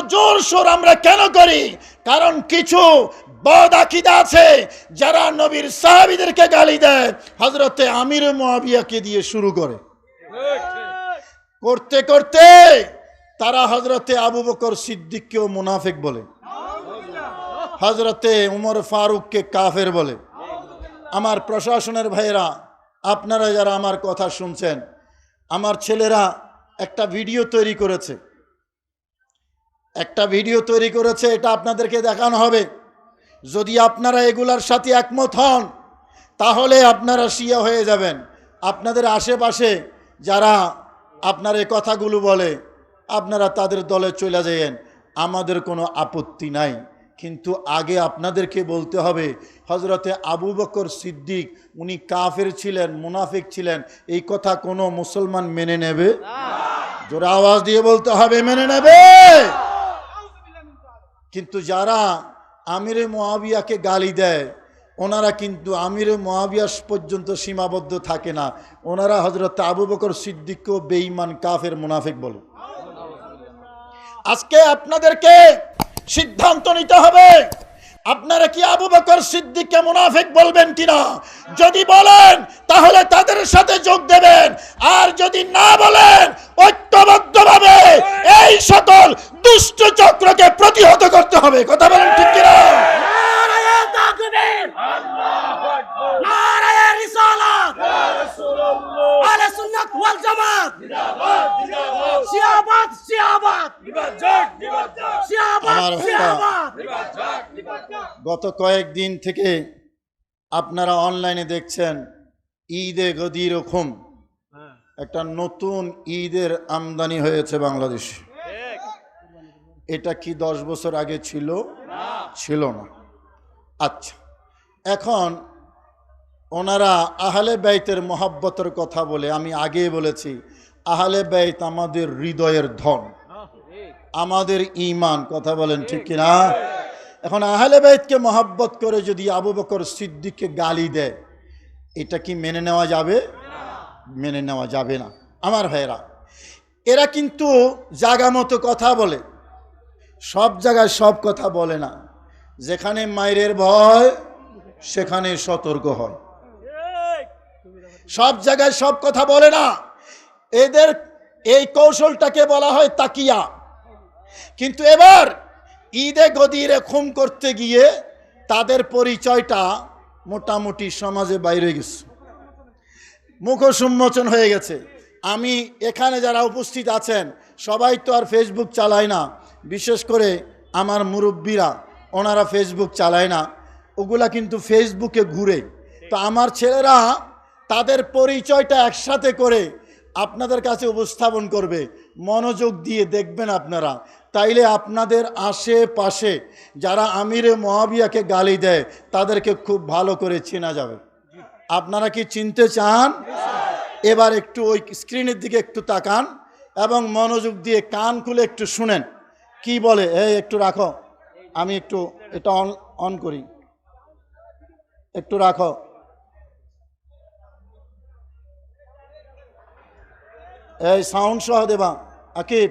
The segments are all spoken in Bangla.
জোর সোর আমরা কেন করি? কারণ কিছু বদ আকিদা আছে যারা নবীর সাহাবিদেরকে গালি দেয়। হজরতে আমির মহাবিয়াকে দিয়ে শুরু করে। করতে করতে তারা হজরতে আবু বকর সিদ্দিককেও মুনাফিক বলে। হজরতে উমর ফারুককে কাফের বলে। আমার প্রশাসনের ভাইয়েরা, আপনারা যারা আমার কথা শুনছেন, আমার ছেলেরা একটা ভিডিও তৈরি করেছে। একটা ভিডিও তৈরি করেছে এটা আপনাদেরকে দেখানো হবে। যদি আপনারা এগুলার সাথে একমত হন তাহলে আপনারা শিয়া হয়ে যাবেন। আপনাদের আশেপাশে যারা আপনার এই কথাগুলো বলে আপনারা তাদের দলে চলে যাবেন আমাদের কোনো আপত্তি নাই। কিন্তু আগে আপনাদেরকে বলতে হবে হজরতে আবু বকর সিদ্দিক উনি কাফের ছিলেন মুনাফিক ছিলেন এই কথা কোনো মুসলমান মেনে নেবে? জোরে আওয়াজ দিয়ে বলতে হবে মেনে নেবে? কিন্তু যারা আমিরে মোয়াবিয়াকে গালি দেয়, ওনারা কিন্তু আমিরে মোয়াবিয়া পর্যন্ত সীমাবদ্ধ থাকে না। ওনারা হজরত আবু বকর সিদ্দিককেও বেঈমান, কাফের, মুনাফিক বলে। আজকে আপনাদেরকে সিদ্ধান্ত নিতে হবে, আপনারা কি আবু বকর সিদ্দিককে মুনাফিক বলবেন কিনা? যদি বলেন, তাহলে তাদের সাথে যোগ দেবেন। আর যদি না বলেন ঐক্যবদ্ধভাবে এই সকল দুষ্ট চক্রকে প্রতিহত করতে হবে। কথা বলেন ঠিক কিনা? গত কয়েকদিন থেকে আপনারা অনলাইনে দেখছেন ঈদে গদির রকম একটা নতুন ঈদের আমদানি হয়েছে বাংলাদেশে। এটা কি দশ বছর আগে ছিল? ছিল না। আচ্ছা এখন ওনারা আহলে ব্যয়তের মহাব্বতের কথা বলে, আমি আগে বলেছি, আহলে ব্যয়ত আমাদের হৃদয়ের ধন। আমাদের ইমান কথা বলেন ঠিক কিনা? এখন আহলে বাইতকে মহাব্বত করে যদি আবু বকর সিদ্দিককে গালি দেয়, এটা কি মেনে নেওয়া যাবে? মেনে নেওয়া যাবে না। আমার ভাইয়েরা, এরা কিন্তু জাগা মতো কথা বলে। সব জায়গায় সব কথা বলে না। যেখানে মায়ের ভয়, সেখানে সতর্ক হয়। সব জায়গায় সব কথা বলে না। এদের এই কৌশলটাকে বলা হয় তাকিয়া। কিন্তু এবার ঈদে গদিরে খুম করতে গিয়ে তাদের পরিচয়টা মোটামুটি সমাজে বাইরে গেছে। মুখোশ উন্মোচন হয়ে গেছে। আমি এখানে যারা উপস্থিত আছেন, সবাই তো আর ফেসবুক চালায় না। বিশেষ করে আমার মুরব্বীরা, ওনারা ফেসবুক চালায় না। ওগুলা কিন্তু ফেসবুকে ঘুরে। তো আমার ছেলেরা তাদের পরিচয়টা একসাথে করে আপনাদের কাছে উপস্থাপন করবে। মনোযোগ দিয়ে দেখবেন আপনারা। তাইলে আপনাদের আশেপাশে যারা আমিরে মহাবিয়াকে গালি দেয়, তাদেরকে খুব ভালো করে চেনা যাবে। আপনারা কি চিনতে চান? এবার একটু ওই স্ক্রিনের দিকে একটু তাকান এবং মনোযোগ দিয়ে কান খুলে একটু শুনেন। কি বলে? এই একটু রাখো। আমি একটু এটা অন অন করি। একটু রাখো। এই সাউন্ড সহ দেবা। আকিব।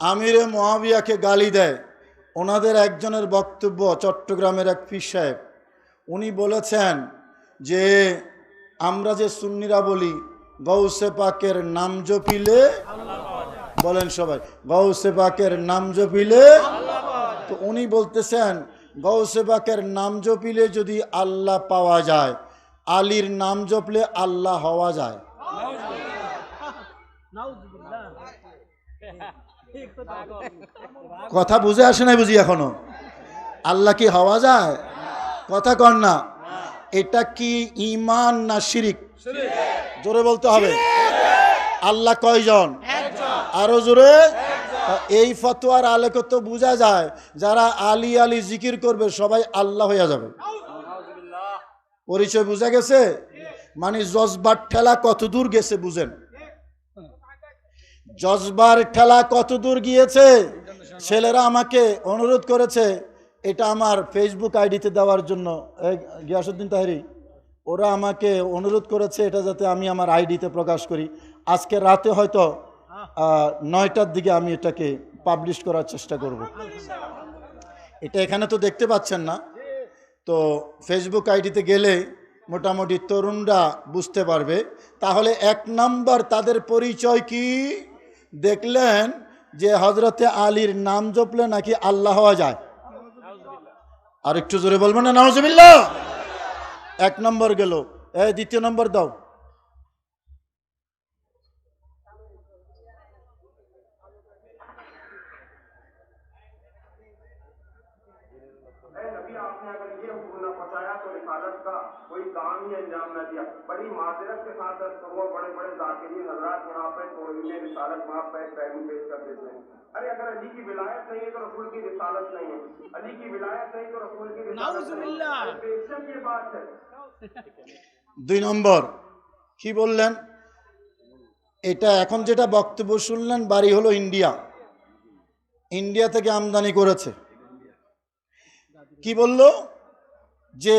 আমিরে মহাবিয়াকে গালি দেয়। ওনাদের একজনের বক্তব্য চট্টগ্রামের এক পীর সাহেব। উনি বলেছেন যে, আমরা যে সুন্নিরা বলি গৌসে পাকের নাম জপিলে বলেন সবাই গৌসে পাকের নাম জপিলে তো উনি বলতেছেন গৌসে পাকের নাম জপিলে যদি আল্লাহ পাওয়া যায়, আলীর নাম জপলে আল্লাহ হওয়া যায়। কথা বুঝে আসে না বুঝি এখনও? আল্লাহ কি হওয়া যায়? কথা কর না। এটা কি ইমান না শিরিক? জোরে বলতে হবে। আল্লাহ কয়জন? আরও জোরে? এই ফতোয়ার আলোকে তো বোঝা যায়, যারা আলী আলী জিকির করবে, সবাই আল্লাহ হইয়া যাবে। পরিচয় বুঝা গেছে? মানে জজবার ঠেলা কত দূর গেছে বুঝেন। জজবার ঠেলা কত দূর গিয়েছে? ছেলেরা আমাকে অনুরোধ করেছে, এটা আমার ফেসবুক আইডিতে দেওয়ার জন্য। গিয়াসুদ্দিন তাহেরি, ওরা আমাকে অনুরোধ করেছে এটা যাতে আমি আমার আইডিতে প্রকাশ করি। আজকে রাতে হয়তো নয়টার দিকে আমি এটাকে পাবলিশ করার চেষ্টা করব। এটা এখানে তো দেখতে পাচ্ছেন না। তো ফেসবুক আইডিতে গেলে মোটামুটি তরুণরা বুঝতে পারবে। তাহলে এক নাম্বার তাদের পরিচয় কি? দেখলেন যে হজরতে আলীর নাম জপলে নাকি আল্লাহ হওয়া যায়। আর একটু জোরে বলবেন না? নাউজুবিল্লাহ। এক নম্বর গেল। এ দ্বিতীয় নম্বর দাও। अंजाम न दिया बड़ी माजरत के साथ दर्ज करूंगा बड़े बड़े जाकिरीन हजरात यहाँ पे तोड़ने रिसालत वहाँ पे पहलू पेश कर देते हैं अरे अगर अली की विलायत नहीं है तो रसूल की रिसालत नहीं है अली की विलायत नहीं तो रसूल की रिसालत नहीं नाउजुबिल्लाह। है बेशक ये बात है দুই নম্বর কি বললেন এটা এখন যেটা বক্তব্য শুনলেন বাড়ি হলো ইন্ডিয়া ইন্ডিয়া থেকে আমদানি করেছে কি বলল যে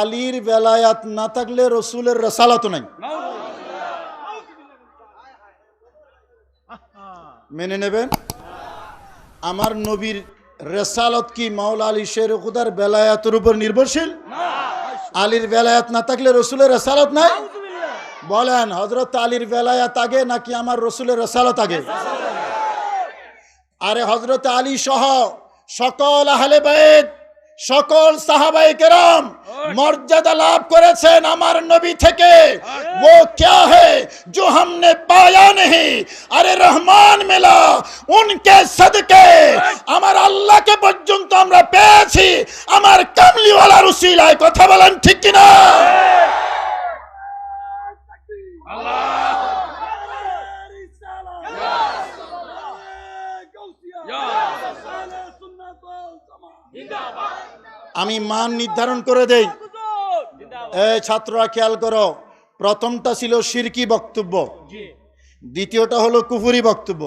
আলীর বেলায়াত না থাকলে রসুলের রসালাত নাই। মেনে নেবেন? আমার নবীর রেসালত কি মাওলা আলী শের খুদার বেলায়াতের উপর নির্ভরশীল? আলীর বেলায়াত না থাকলে রসুলের রেসালত নাই? বলেন হজরত আলীর বেলায়াত আগে নাকি আমার রসুলের রেসালত আগে? আরে হজরত আলী সহ সকল আহলে বাইত সকল সাহাবাই কেরাম মর্যাদা লাভ করেছেন আমার নবী থেকে वो क्या है जो हमने पाया नहीं আরে রহমান মেলা উনকে সদকে আমার আল্লাহকে পর্যন্ত আমরা পেয়েছি আমার কামলিওয়ালার উসিলায় কথা বলেন ঠিক কিনা আমি মান নির্ধারণ করে দেই। ছাত্ররা খেয়াল করো, প্রথমটা ছিল শিরকি বক্তব্য, দ্বিতীয়টা হলো কুফুরি বক্তব্য,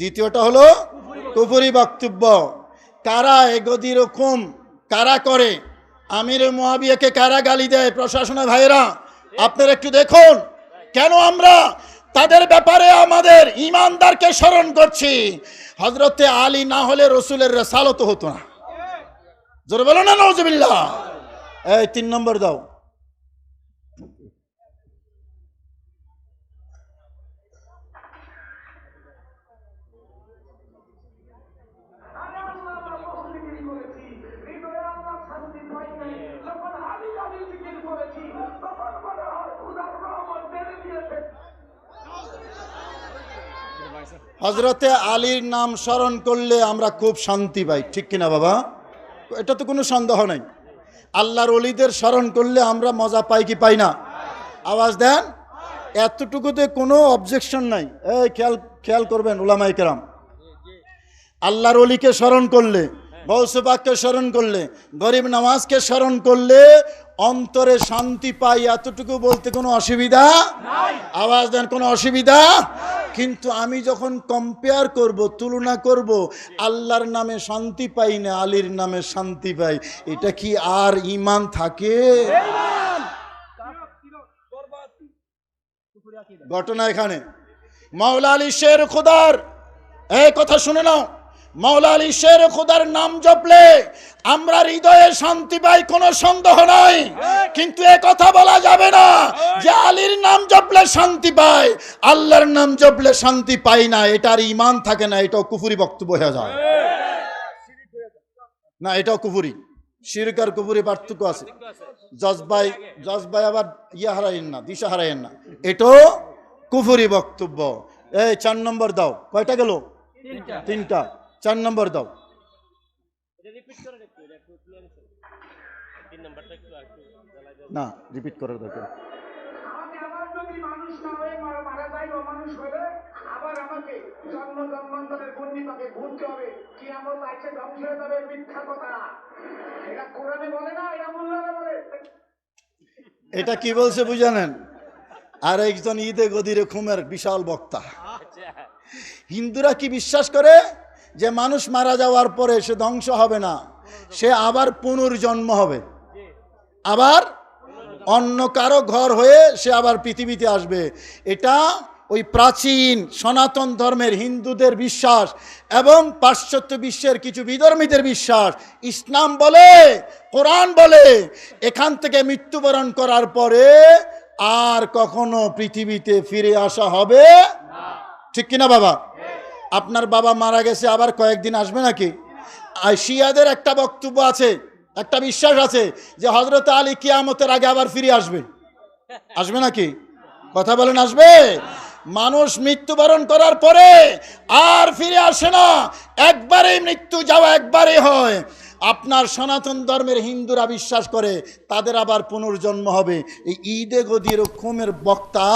দ্বিতীয়টা হলো কুফুরি বক্তব্য। কারা এগদি রকম কারা করে? আমির মহাবিয়াকে কারা গালি দেয়? প্রশাসনের ভাইয়েরা, আপনারা একটু দেখুন, কেন আমরা তাদের ব্যাপারে আমাদের ইমানদারকে স্মরণ করছি? হজরতে আলী না হলে রসুলের রেসালত হতো না। জোরে বলো না নজবিল্লা এই, তিন নম্বর দাও। হজরতে আলীর নাম স্মরণ করলে আমরা খুব শান্তি পাই। ঠিক কিনা, বাবা? এটা তো কোনো সন্দেহ নাই। আল্লাহর অলিদের স্মরণ করলে আমরা মজা পাই কি পাই না? আওয়াজ দেন। এতটুকুতে কোনো অবজেকশন নাই। এই খেয়াল খেয়াল করবেন ওলামাই কেরাম। আল্লাহর অলিকে স্মরণ করলে গৌসবাককে স্মরণ করলে, গরিব নামাজকে স্মরণ করলে অন্তরে শান্তি পাই এতটুকু বলতে কোনো অসুবিধা? আওয়াজ দেন কোনো অসুবিধা? কিন্তু আমি যখন কম্পেয়ার করব তুলনা করব আল্লাহর নামে শান্তি পাই না আলীর নামে শান্তি পাই এটা কি আর ইমান থাকে? ঘটনা এখানে। মাওলা আলী শের খুদার এই কথা শুনে নাও। মাওলা আলী শের খুদার নাম জপলে আমরা হৃদয়ে শান্তি পাই, কোনো সন্দেহ নাই। কিন্তু এ কথা বলা যাবে না যে আলীর নাম জপলে শান্তি পায় আল্লাহর নাম জপলে শান্তি পাই না, এটার ইমান থাকে না, এটাও কুফুরি বক্তব্য হয়ে যায়। না, এটাও কুফুরি। শিরক আর কুফুরি পার্থক্য আছে। জজবাই জজবাই আবার ইয়ে হারাইন না, দিশা হারাইন না। এটাও কুফুরি বক্তব্য। এই চার নম্বর দাও, কয়টা গেল? তিনটা। চার নম্বর দাও। না রিপিট করার দরকার এটা কোরআনে বলে না এটা মোল্লারা বলে। এটা কি বলছে বুঝানেন আর একজন ঈদে গদিরে খুমের বিশাল বক্তা। হিন্দুরা কি বিশ্বাস করে? যে মানুষ মারা যাওয়ার পরে সে ধ্বংস হবে না, সে আবার পুনর্জন্ম হবে। আবার অন্য কারও ঘর হয়ে সে আবার পৃথিবীতে আসবে। এটা ওই প্রাচীন সনাতন ধর্মের হিন্দুদের বিশ্বাস এবং পাশ্চাত্য বিশ্বের কিছু বিধর্মীদের বিশ্বাস। ইসলাম বলে, কোরআন বলে, এখান থেকে মৃত্যুবরণ করার পরে আর কখনো পৃথিবীতে ফিরে আসা হবে ঠিক কিনা বাবা? আপনার বাবা মারা গেছে, আবার কয়েকদিন আসবে নাকি? শিয়াদের একটা বক্তব্য আছে, একটা বিশ্বাস আছে যে হজরত আলী কিয়ামতের আগে আবার ফিরে আসবে। আসবে নাকি? কথা বলেন, আসবে। মানুষ মৃত্যুবরণ করার পরে আর ফিরে আসে না। একবারেই মৃত্যু যাওয়া একবারে হয়। আপনার সনাতন ধর্মের হিন্দুরা বিশ্বাস করে, তাদের আবার পুনর্জন্ম হবে। এই ঈদে গদির খুমের বক্তা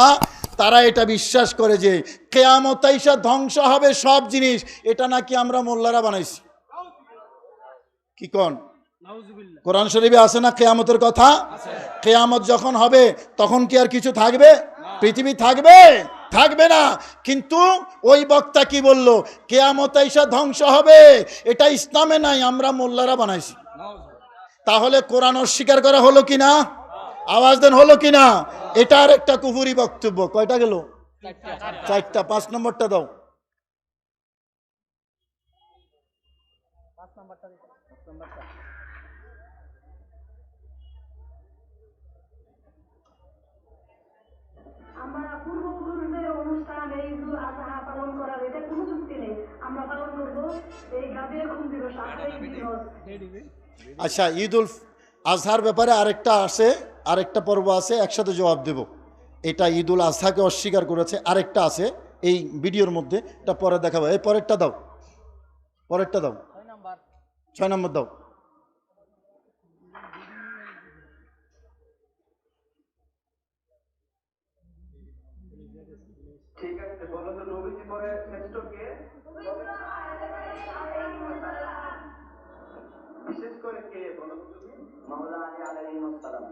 তারা এটা বিশ্বাস করে যে কেয়ামত আইসা ধ্বংস হবে সব জিনিস এটা নাকি আমরা মোল্লারা বানাইছি। কি কন? কোরআন শরীফে আছে না কেয়ামতের কথা? কেয়ামত যখন হবে তখন কি আর কিছু থাকবে? পৃথিবী থাকবে? থাকবে না। কিন্তু ওই বক্তা কি বলল? কেয়ামত আইসা ধ্বংস হবে এটা ইসলামে নাই আমরা মোল্লারা বানাইছি। তাহলে কোরআন অস্বীকার করা হলো কি না? আওয়াজ দেন হলো কি না এটা আর একটা কুহুরি বক্তব্য। কয়টা গেল? চারটা। পাঁচ নম্বরটা দাও। আমরা পূর্বপুরুষদের অনুষ্ঠান এই ঈদুল আজহা পালন করার এটা কোনো যুক্তি নেই। আমরা পালন করব এই গাভীর খুন দিবস। আচ্ছা ঈদ উল আজহার ব্যাপারে আরেকটা আছে। আরেকটা পর্ব আছে একসাথে জবাব দেব। এটা ঈদ উল আজহাকে অস্বীকার করেছে আরেকটা আছে এই ভিডিওর মধ্যে এটা পরে দেখাবো। এই পরেরটা দাও। পরেরটা দাও। ছয় নম্বর। দাও। ঠিক আছে বলো তো নবীজি পরে শ্রেষ্ঠ কে? বিশেষ করে কে বলো মাওলা আলী আলাইহিস সালাম।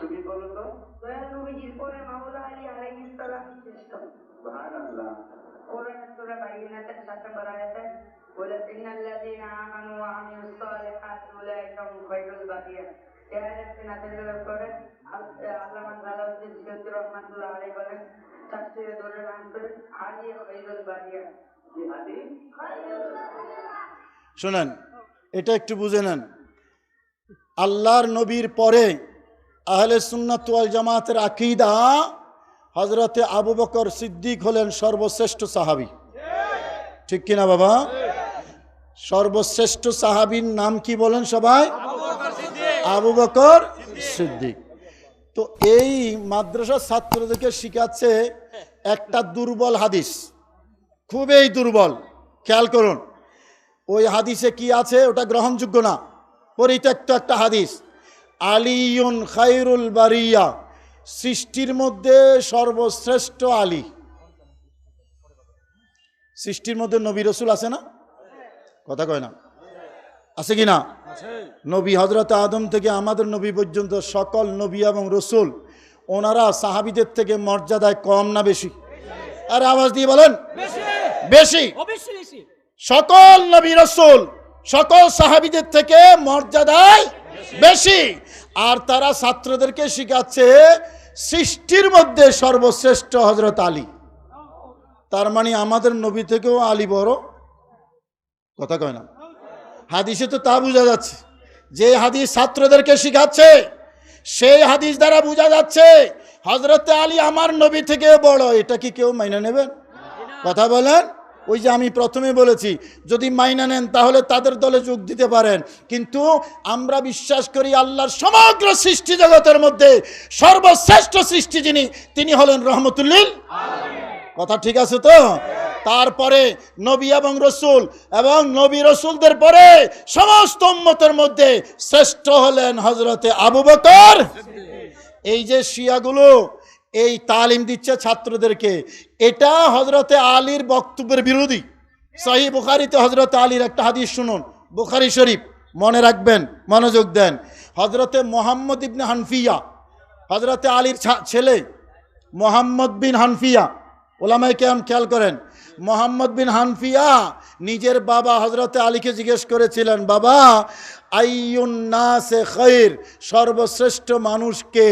তুমি বলো তো। দয়াল নবীজির পরে মাওলা আলী আলাইহিস সালাম শ্রেষ্ঠ সুবহানাল্লাহ। কোরআন সূরা বাইনাতের সাত নম্বর আয়াতে বলে ইন্নাল্লাযীনা আমানু ওয়া আমিলুস সালিহাতি উলাইকা হুম খায়রুল বারিয়া এই আয়াতটি নাযিল করে আল্লামা জালালউদ্দিন সৈয়দ রহমাতুল্লাহ আলাইহি বলেন তাফসীরে দরে নাম আলী খায়রুল বারিয়া কি হাদিস শোনেন এটা একটু বুঝে নেন। আল্লাহর নবীর পরে আহলে সুন্নাত ওয়াল জামাতের আকিদা হজরতে আবু বকর সিদ্দিক হলেন সর্বশ্রেষ্ঠ সাহাবি। ঠিক কিনা বাবা? সর্বশ্রেষ্ঠ সাহাবীর নাম কি বলেন সবাই? আবু বকর সিদ্দিক। তো এই মাদ্রাসার ছাত্রদেরকে শিখাচ্ছে একটা দুর্বল হাদিস। খুবই দুর্বল, খেয়াল করুন। ওই হাদিসে কি আছে? ওটা গ্রহণযোগ্য না। পরিত্যক্ত একটা হাদিস। আলিউন খাইরুল বারিয়া সৃষ্টির মধ্যে সর্বশ্রেষ্ঠ আলী। সৃষ্টির মধ্যে নবী রসুল আছে না? কথা কয় না। আছে কি না? নবী হজরত আদম থেকে আমাদের নবী পর্যন্ত সকল নবী এবং রসুল ওনারা সাহাবিদের থেকে মর্যাদায় কম না বেশি? আর আওয়াজ দিয়ে বলেন। বেশি। সকল নবী রসুল সকল সাহাবিদের থেকে মর্যাদায় বেশি। আর তারা ছাত্রদেরকে শিখাচ্ছে সৃষ্টির মধ্যে সর্বশ্রেষ্ঠ হজরত আলী। তার মানে আমাদের নবী থেকেও আলী বড়। কথা কয় না? হাদিসে তো তা বোঝা যাচ্ছে। যে হাদিস ছাত্রদেরকে শিখাচ্ছে, সেই হাদিস দ্বারা বোঝা যাচ্ছে হজরত আলী আমার নবী থেকে বড়। এটা কি কেউ মেনে নেবেন কথা বলেন। ওই যে আমি প্রথমে বলেছি, যদি মাইনা নেন তাহলে তাদের দলে যোগ দিতে পারেন। কিন্তু আমরা বিশ্বাস করি আল্লাহর সমগ্র সৃষ্টি জগতের মধ্যে সর্বশ্রেষ্ঠ সৃষ্টি যিনি, তিনি হলেন রহমতুল্লিল। কথা ঠিক আছে তো? তারপরে নবী এবং রসুল, এবং নবী রসুলদের পরে সমস্ত উম্মতের মধ্যে শ্রেষ্ঠ হলেন হজরতে আবু বকর। এই যে শিয়াগুলো এই তালিম দিচ্ছে ছাত্রদেরকে। এটা হজরতে আলীর বক্তব্যের বিরোধী। সহি বুখারিতে হজরত আলীর একটা হাদিস শুনুন। বুখারি শরীফ, মনে রাখবেন, মনোযোগ দেন। হজরতে মোহাম্মদ ইবনে হানফিয়া হজরতে আলীর ছেলে মোহাম্মদ বিন হানফিয়া ওলামাই কেমন খেয়াল করেন। মোহাম্মদ বিন হানফিয়া নিজের বাবা হজরতে আলীকে জিজ্ঞেস করেছিলেন, বাবা আইউন্নাসে খৈর, সর্বশ্রেষ্ঠ মানুষকে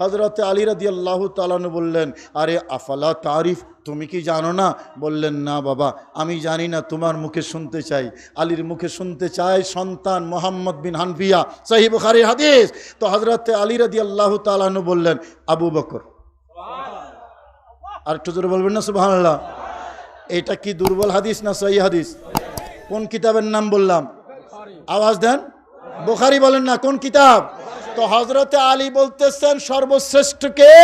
হজরতে আলী রাদি আল্লাহ তালানু বললেন আরে আফালা তারিফ তুমি কি জানো না? বললেন না বাবা আমি জানি না তোমার মুখে শুনতে চাই। আলীর মুখে শুনতে চাই সন্তান মোহাম্মদ বিন হানফিয়া সাহি বুখারির হাদিস। তো হজরতে আলী রাদি আল্লাহ তালানু বললেন আবু বকর। আর একটু জোরে বলবেন না সুবহানাল্লাহ? এটা কি দুর্বল হাদিস না সহি হাদিস? কোন কিতাবের নাম বললাম? আওয়াজ দেন। বোখারি বলেন না কোন কিতাব? তো হজরতে আলী বলতেছেন সর্বশ্রেষ্ঠ কে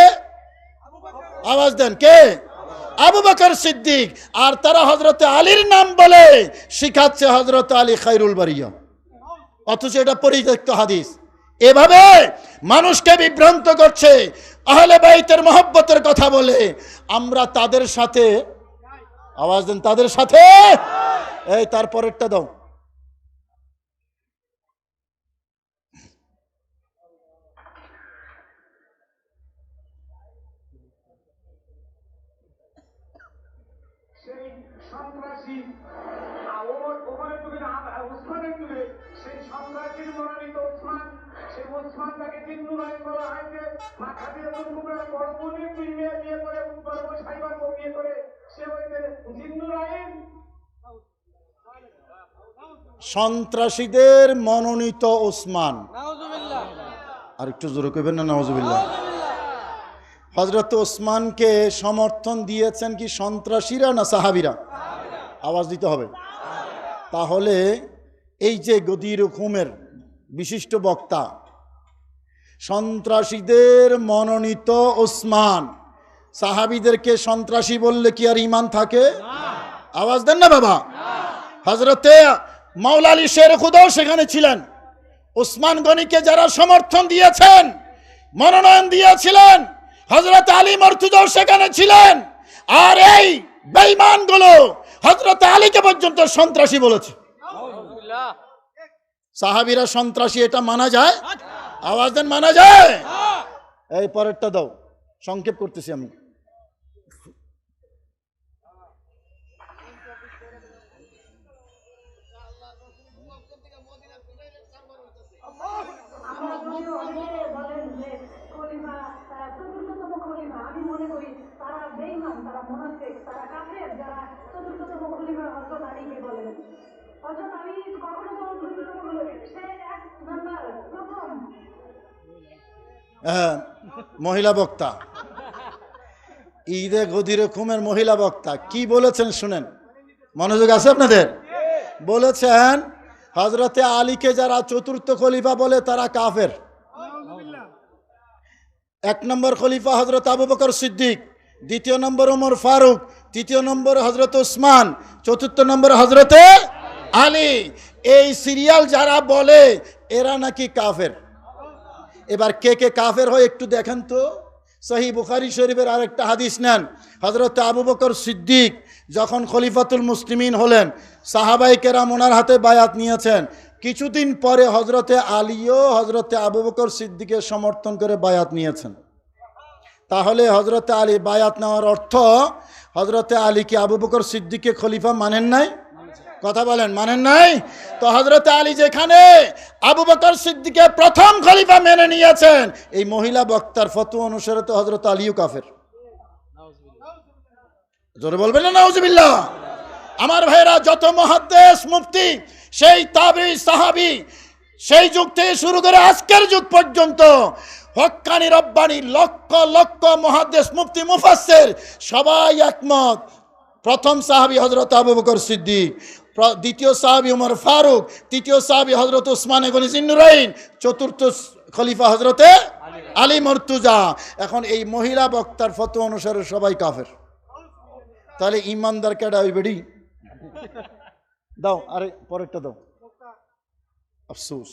আওয়াজ দেন, কে? আবু বকর সিদ্দিক। আর তারা হজরতে আলীর নাম বলে, শিখাচ্ছে হজরত আলী খাইরুল বারিয়া। অথচ এটা পরিত্যক্ত হাদিস। এভাবে মানুষকে বিভ্রান্ত করছে, আহলে বাইতের মহব্বতের কথা বলে। আমরা তাদের সাথে, আওয়াজ দেন তাদের সাথে? এই, তারপরেরটা দাও। সন্ত্রাসীদের মনোনীত ওসমান। আর একটু জোরে কইবেন না নওয়াজুবিল্লাহ হজরত ওসমানকে সমর্থন দিয়েছেন কি সন্ত্রাসীরা না সাহাবিরা। আওয়াজ দিতে হবে। তাহলে এই যে গদির হুমের বিশিষ্ট বক্তা সন্ত্রাসীদের মনোনীত ওসমান সাহাবিদেরকে সন্ত্রাসী বললে কি আর ইমান থাকে? আওয়াজ দেন না বাবা। হজরতে মাওলা আলী শের খুদাও সেখানে ছিলেন। ওসমান গনিকে যারা সমর্থন দিয়েছেন মনোনয়ন দিয়েছিলেন হজরত আলী মর্তুদাও সেখানে ছিলেন। আর এই বেঈমানগুলো হজরত আলীকে পর্যন্ত সন্ত্রাসী বলেছে। সাহাবিরা সন্ত্রাসী এটা মানা যায়? আওয়াজ দেন মানা যায়? এই পরেরটা দাও সংক্ষেপ করতেছি আমি আমরা যদি অনেকে বলেন যে খলিফা আহ, চতুর্থতম খলিফা আমি মনে করি তারা বেইমান তারা মোনাফিক তারা কাফের যারা চতুর্থতম আলীকে বলেন হযরত আলী কখনো কোনো সে এক নাম্বার, প্রথম। হ্যাঁ মহিলা বক্তা। ঈদে গদিরে খুমের মহিলা বক্তা। কি বলেছেন শুনেন। মনোযোগ আছে আপনাদের? বলেছেন হজরতে আলীকে যারা চতুর্থ খলিফা বলে তারা কাফের। এক নম্বর খলিফা হজরত আবু বকর সিদ্দিক, দ্বিতীয় নম্বর ওমর ফারুক তৃতীয় নম্বর হজরত উসমান চতুর্থ নম্বর হজরতে আলী। এই সিরিয়াল যারা বলে, এরা নাকি কাফের। এবার কে কে কাফের হয় একটু দেখেন তো। সহি বুখারি শরীফের আরেকটা হাদিস নেন। হজরত আবু বকর সিদ্দিক যখন খলিফাতুল মুসলিমিন হলেন সাহাবাই কেরাম ওনার হাতে বায়াত নিয়েছেন। কিছুদিন পরে হজরতে আলীও হজরতে আবু বকর সিদ্দিকের সমর্থন করে বায়াত নিয়েছেন। তাহলে হজরতে আলী বায়াত নেওয়ার অর্থ হজরতে আলী কি আবু বকর সিদ্দিককে খলিফা মানেন নাই? কথা বলেন, মানেন নাই? তো হজরত আলী যেখানে আবু বকর সিদ্দিকে প্রথম খলিফা মেনে নিয়েছেন, এই মহিলা বক্তার ফতু অনুসারে তো হজরত আলীও কাফের। জোরে বলবেন না, নাউজুবিল্লাহ। আমার ভাইরা, যত মহাদ্দেশ মুফতি, সেই তাবি সাহাবি, সেই যুগ থেকে শুরু করে আজকের যুগ পর্যন্ত হক্কানি রব্বানি লক্ষ লক্ষ মহাদেশ মুফতি মুফাসের সবাই একমত। প্রথম সাহাবি হজরত আবু বকর সিদ্দিক দ্বিতীয় সাহাবি উমর ফারুক, তৃতীয় সাহাবি হজরত উসমান গনি জিন্নুরাইন চতুর্থ খলিফা হজরতে আলী মর্তুজা। এখন এই মহিলা বক্তার ফটো অনুসারে সবাই কাফের। তাহলে ইমানদার কেডা ওই বেড়ি দাও, আরে পরেরটা দাও। আফসোস।